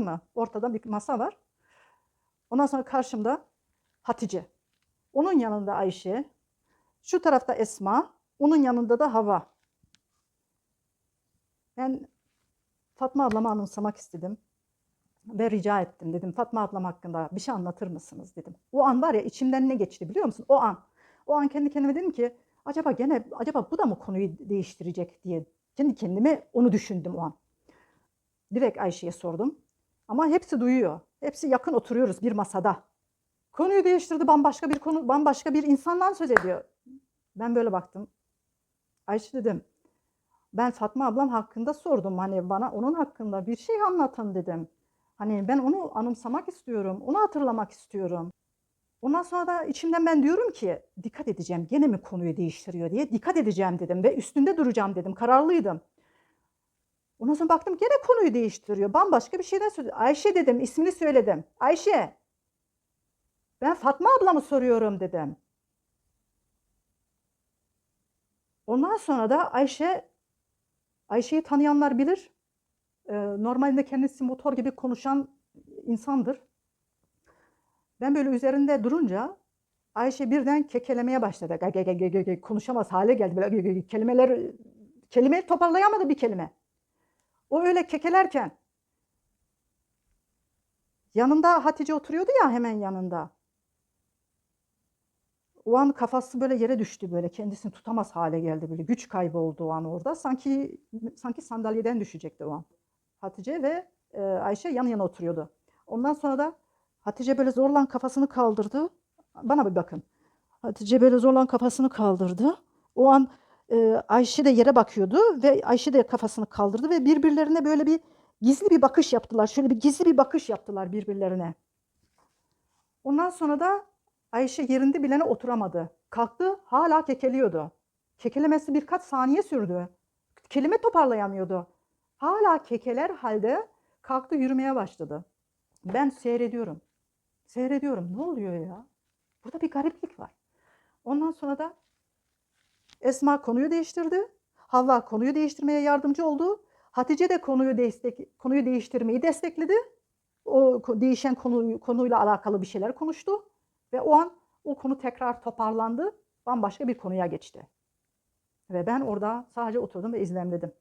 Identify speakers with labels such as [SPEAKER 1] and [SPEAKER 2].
[SPEAKER 1] tamam mı? Ortada bir masa var. Ondan sonra karşımda Hatice. Onun yanında Ayşe. Şu tarafta Esma. Onun yanında da Hava. Ben Fatma ablamı anımsamak istedim. Ve rica ettim dedim Fatma ablam hakkında bir şey anlatır mısınız dedim. O an var ya içimden ne geçti biliyor musun? O an. O an kendi kendime dedim ki acaba gene acaba bu da mı konuyu değiştirecek diye kendi kendime onu düşündüm o an. Direkt Ayşe'ye sordum. Ama hepsi duyuyor. Hepsi yakın oturuyoruz bir masada. Konuyu değiştirdi bambaşka bir konu bambaşka bir insandan söz ediyor. Ben böyle baktım. Ayşe dedim. Ben Fatma ablam hakkında sordum. Hani bana onun hakkında bir şey anlatın dedim. Hani ben onu anımsamak istiyorum. Onu hatırlamak istiyorum. Ondan sonra da içimden ben diyorum ki dikkat edeceğim. Gene mi konuyu değiştiriyor diye dikkat edeceğim dedim ve üstünde duracağım dedim. Kararlıydım. Ondan sonra baktım gene konuyu değiştiriyor. Bambaşka bir şeyden söylüyor. Ayşe dedim, ismini söyledim. Ayşe. Ben Fatma ablamı soruyorum dedim. Ondan sonra da Ayşe, Ayşe'yi tanıyanlar bilir. Ee, normalde kendisi motor gibi konuşan insandır. Ben böyle üzerinde durunca Ayşe birden kekelemeye başladı. Konuşamaz hale geldi. Böyle kelimeler, kelime toparlayamadı bir kelime. O öyle kekelerken yanında Hatice oturuyordu ya hemen yanında. O an kafası böyle yere düştü böyle kendisini tutamaz hale geldi böyle güç kaybı oldu o an orada. Sanki sanki sandalyeden düşecekti o an. Hatice ve e, Ayşe yan yana oturuyordu. Ondan sonra da Hatice böyle zorlan kafasını kaldırdı. Bana bir bakın. Hatice böyle zorlan kafasını kaldırdı. O an Ayşe de yere bakıyordu ve Ayşe de kafasını kaldırdı ve birbirlerine böyle bir gizli bir bakış yaptılar. Şöyle bir gizli bir bakış yaptılar birbirlerine. Ondan sonra da Ayşe yerinde bilene oturamadı. Kalktı hala kekeliyordu. Kekelemesi birkaç saniye sürdü. Kelime toparlayamıyordu. Hala kekeler halde kalktı yürümeye başladı. Ben seyrediyorum. Seyrediyorum. Ne oluyor ya? Burada bir gariplik var. Ondan sonra da Esma konuyu değiştirdi. Havva konuyu değiştirmeye yardımcı oldu. Hatice de konuyu destek konuyu değiştirmeyi destekledi. O değişen konu konuyla alakalı bir şeyler konuştu ve o an o konu tekrar toparlandı. Bambaşka bir konuya geçti. Ve ben orada sadece oturdum ve izlemledim.